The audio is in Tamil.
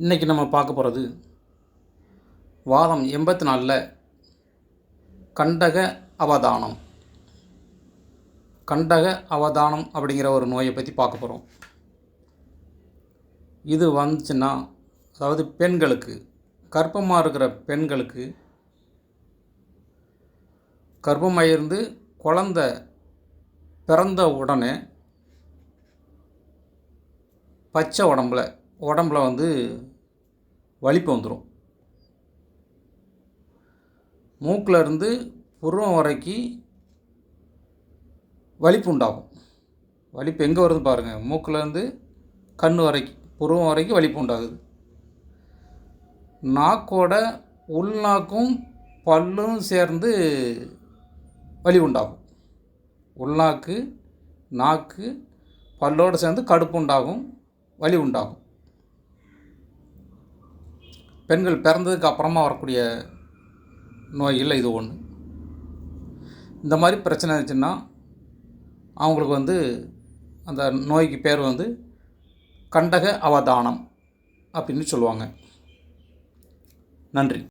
இன்றைக்கி நம்ம பார்க்க போகிறது வாரம் எண்பத்தி நாலில் கண்டக அவதானம். கண்டக அவதானம் அப்படிங்கிற ஒரு நோயை பற்றி பார்க்க போகிறோம் இது வந்துச்சுன்னா அதாவது பெண்களுக்கு கர்ப்பமாக இருக்கிற பெண்களுக்கு கர்ப்பமாக இருந்து குழந்த பிறந்த உடனே பச்சை உடம்புல உடம்புல வந்து வலிப்பு வந்துடும் மூக்கில் இருந்து புருவம் வரைக்கும் வலிப்பு உண்டாகும். வலிப்பு எங்கே வருது பாருங்கள் மூக்கில் இருந்து கண் வரைக்கும் புருவம் வரைக்கும் வலிப்பு உண்டாகுது. நாக்கோட உள்நாக்கும் பல்லும் சேர்ந்து வலி உண்டாகும். உள்நாக்கு நாக்கு பல்லோடு சேர்ந்து கடுப்பு உண்டாகும் வலி உண்டாகும். பெண்கள் பிறந்ததுக்கு அப்புறமா வரக்கூடிய நோய்கள் இது ஒன்று இந்த மாதிரி பிரச்சனை இருந்துச்சுன்னா அவங்களுக்கு வந்து அந்த நோய்க்கு பேர் வந்து கண்டக அவதானம் அப்படின்னு சொல்லுவாங்க. நன்றி.